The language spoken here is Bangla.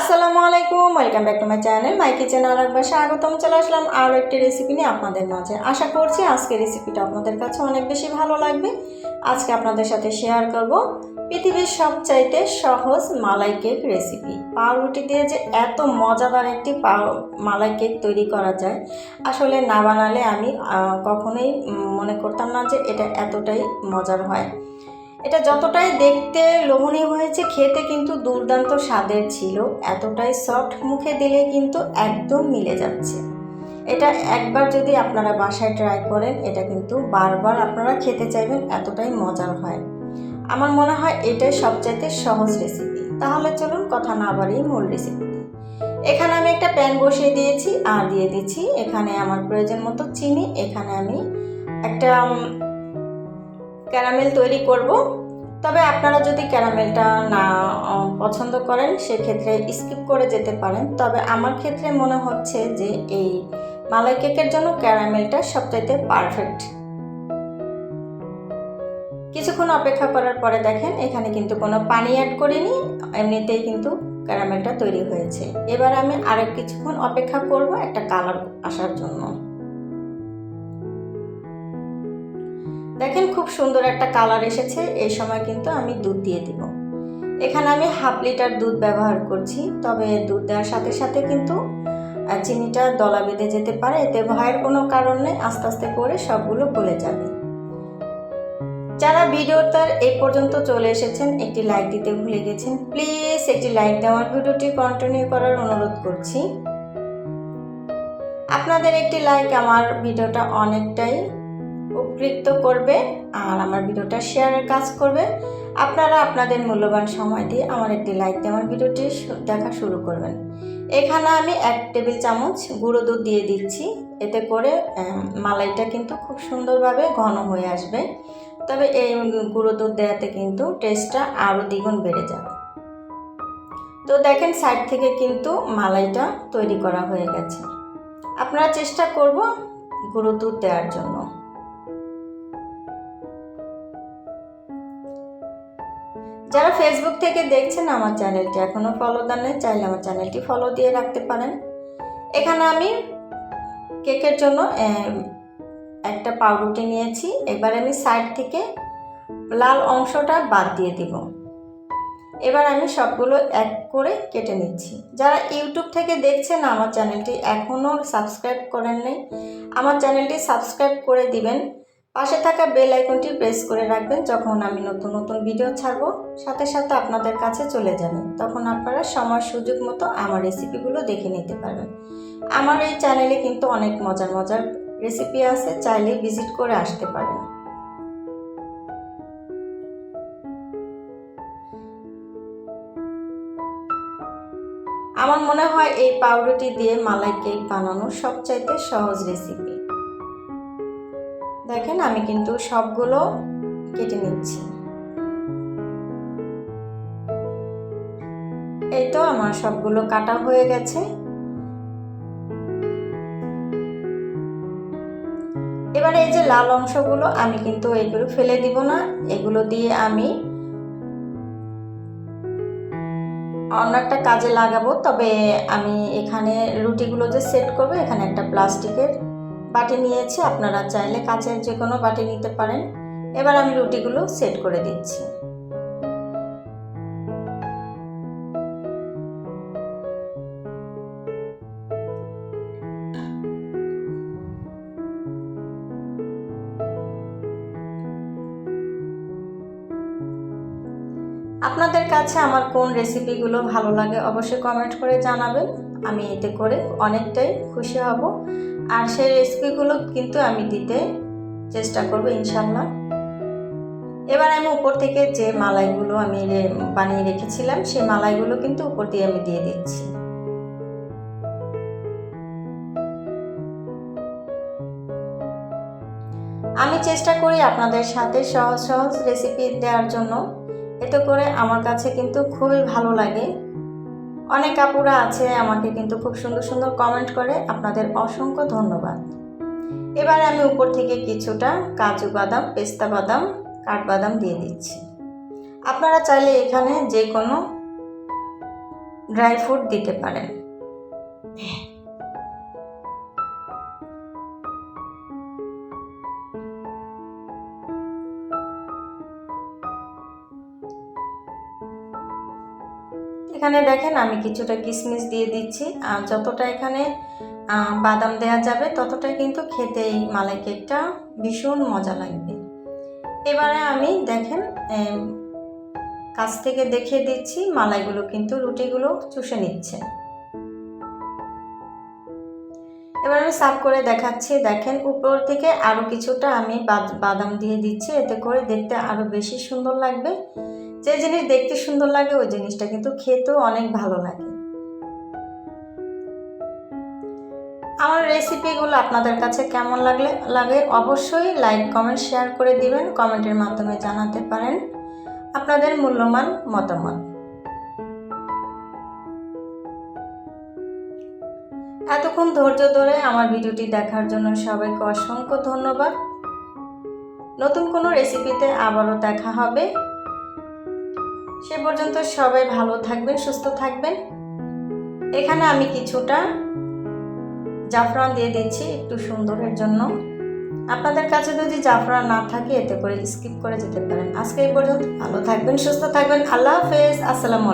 আসসালামু আলাইকুম, welcome back to my channel my kitchen আর একবার স্বাগতম। চলে আসলাম আরও একটি রেসিপি নিয়ে আপনাদের মাঝে। আশা করছি আজকে রেসিপিটা আপনাদের কাছে অনেক বেশি ভালো লাগবে। আজকে আপনাদের সাথে শেয়ার করব পৃথিবীর সবচাইতে সহজ মালাই কেক রেসিপি পাউরুটি দিয়ে যে এত মজাদার একটি পাউ, মালাই কেক তৈরি করা যায়, আসলে না বানালে আমি কখনোই মনে করতাম না যে এটা এতটাই মজার হয়। এটা যতটাই দেখতে লোভনীয় হয়েছে, খেতে কিন্তু দুর্দান্ত স্বাদের ছিল। এতটাই সফট মুখে দিলে কিন্তু একদম মিলে যাচ্ছে। এটা একবার যদি আপনারা বাসায় ট্রাই করেন, এটা কিন্তু বারবার আপনারা খেতে চাইবেন, এতটাই মজার হয়। আমার মনে হয় এটাই সবচাইতে সহজ রেসিপি তাহলে চলুন কথা না বাড়িয়ে মূল রেসিপি এখানে আমি একটা প্যান বসিয়ে দিয়েছি, আর দিয়ে দিচ্ছি এখানে আমার প্রয়োজন মতো চিনি। এখানে আমি একটা ক্যারামেল তৈরি করব। তবে আপনারা যদি ক্যারামেলটা না পছন্দ করেন, সেক্ষেত্রে স্কিপ করে যেতে পারেন। তবে আমার ক্ষেত্রে মনে হচ্ছে যে এই মালাই কেকের জন্য ক্যারামেলটা সবচাইতে পারফেক্ট কিছুক্ষণ অপেক্ষা করার পরে দেখেন, এখানে কিন্তু কোনো পানি অ্যাড করিনি, এমনিতেই কিন্তু ক্যারামেলটা তৈরি হয়েছে। এবার আমি আরেক কিছুক্ষণ অপেক্ষা করব একটা কালার আসার জন্য। দেখেন খুব সুন্দর একটা কালার এসেছে, এই সময় কিন্তু আমি দুধ দিয়ে দিব। এখানে আমি হাফ লিটার দুধ ব্যবহার করছি, তবে দুধ দেওয়ার সাথে সাথে কিন্তু চিনিটা দলা বেঁধে যেতে পারে, এতে ভয়ের কোনো কারণ নেই, আস্তে আস্তে করে সবগুলো গলে যাবে। যারা ভিডিওটার এই পর্যন্ত চলে এসেছেন, একটি লাইক দিতে ভুলে গেছেন, প্লিজ একটি লাইক দেওয়ার ভিডিওটি কন্টিনিউ করার অনুরোধ করছি। আপনাদের একটি লাইক আমার ভিডিওটা অনেকটাই উপকৃত করবে আর আমার ভিডিওটা শেয়ারের কাজ করবে। আপনারা আপনাদের মূল্যবান সময় দিয়ে আমার একটি লাইক দিয়ে আমার ভিডিওটি দেখা শুরু করবেন। এখানে আমি এক টেবিল চামচ গুঁড়ো দুধ দিয়ে দিচ্ছি। এতে করে মালাইটা কিন্তু খুব সুন্দরভাবে ঘন হয়ে আসবে। তবে এই গুঁড়ো দুধ দেওয়াতে কিন্তু টেস্টটা আরও দ্বিগুণ বেড়ে যাবে। তো দেখেন সাইড থেকে কিন্তু মালাইটা তৈরি করা হয়ে গেছে। আপনারা চেষ্টা করব গুঁড়ো দুধ দেওয়ার জন্য। যারা ফেসবুক থেকে দেখছেন আমার চ্যানেলটি এখনও ফলো দেন চাইলে আমার চ্যানেলটি ফলো দিয়ে রাখতে পারেন। এখানে আমি কেকের জন্য একটা পাউরুটি নিয়েছি। এবার আমি সাইড থেকে লাল অংশটা বাদ দিয়ে দিব। এবার আমি সবগুলো এক করে কেটে নিচ্ছি। যারা ইউটিউব থেকে দেখছেন আমার চ্যানেলটি এখনও সাবস্ক্রাইব করেন নেই, আমার চ্যানেলটি সাবস্ক্রাইব করে দিবেন। পাশে থাকা বেল আইকনটি প্রেস করে রাখবেন যখন আমি নতুন নতুন ভিডিও ছাড়বো। সাথে সাথে আপনাদের কাছে চলে যাবে। তখন আপনারা সময়, সুযোগ মতো আমার রেসিপিগুলো দেখে নিতে পারবেন। আমার এই চ্যানেলে কিন্তু অনেক মজার মজার রেসিপি আছে, চাইলে ভিজিট করে আসতে পারেন। আমার মনে হয় এই পাউরুটি দিয়ে মালাই কেক বানানো সবচাইতে সহজ রেসিপি। দেখেন আমি কিন্তু সবগুলো কেটে নিচ্ছি। এই তো আমার সবগুলো কাটা হয়ে গেছে। এবারে এই যে লাল অংশগুলো আমি কিন্তু এগুলো ফেলে দিব না, এগুলো দিয়ে আমি অন্য একটা কাজে লাগাবো। তবে আমি এখানে রুটিগুলো যে সেট করব, এখানে একটা প্লাস্টিকের বাটি নিয়েছি, আপনারা চাইলে কাঁচের যে কোনো বাটি নিতে পারেন। এবার আমি রুটিগুলো সেট করে দিচ্ছি। আপনাদের কাছে আমার কোন রেসিপিগুলো ভালো লাগে অবশ্যই কমেন্ট করে জানাবেন। আমি এতে করে অনেকটাই খুশি হব। আর সেই রেসিপিগুলো কিন্তু আমি দিতে চেষ্টা করব ইনশাল্লাহ এবার আমি উপর থেকে যে মালাইগুলো আমি বানিয়ে রেখেছিলাম, সেই মালাইগুলো কিন্তু উপর দিয়ে আমি দিয়ে দিচ্ছি। আমি চেষ্টা করি আপনাদের সাথে সহজ সহজ রেসিপি দেওয়ার জন্য। এতে করে আমার কাছে কিন্তু খুবই ভালো লাগে। অনেক কাপুরা আছে আমাকে কিন্তু খুব সুন্দর সুন্দর কমেন্ট করে, আপনাদের অসংখ্য ধন্যবাদ। এবার আমি উপর থেকে কিছুটা কাজু বাদাম, পেস্তা বাদাম, কাঠবাদাম দিয়ে দিচ্ছি। আপনারা চাইলে এখানে যে কোনো ড্রাই ফ্রুট দিতে পারেন। এখানে দেখেন আমি কিছুটা কিশমিশ দিয়ে দিচ্ছি। আর যতটা এখানে বাদাম দেওয়া যাবে ততটা কিন্তু খেতে এই মালাই কেকটা ভীষণ মজা লাগবে। এবারে আমি দেখেন কাছ থেকে দেখিয়ে দিচ্ছি, মালাইগুলো কিন্তু রুটিগুলো চুষে নিচ্ছে। এবার আমি সাফ করে দেখাচ্ছি। দেখেন, উপর থেকে আরও কিছুটা আমি বাদ- বাদাম দিয়ে দিচ্ছি। এতে করে দেখতে আরও বেশি সুন্দর লাগবে। যে জিনিস দেখতে সুন্দর লাগে, ওই জিনিসটা কিন্তু খেতেও অনেক ভালো লাগে। আমার রেসিপিগুলো আপনাদের কাছে কেমন লাগলে, লাগে অবশ্যই লাইক, কমেন্ট, শেয়ার করে দিবেন। কমেন্টের মাধ্যমে জানাতে পারেন আপনাদের মূল্যবান মতামত। এতক্ষণ ধৈর্য ধরে আমার ভিডিওটি দেখার জন্য সবাইকে অসংখ্য ধন্যবাদ। নতুন কোনো রেসিপিতে আবারও দেখা হবে। সে পর্যন্ত সবাই ভালো থাকবেন, সুস্থ থাকবেন। এখানে আমি কিছুটা জাফরান দিয়ে দিচ্ছি একটু সুন্দরের জন্য। আপনাদের কাছে যদি জাফরান না থাকে, এতে করে স্কিপ করে যেতে পারেন। আজকে এই পর্যন্ত ভালো থাকবেন, সুস্থ থাকবেন। আল্লাহ হাফেজ। আসসালামু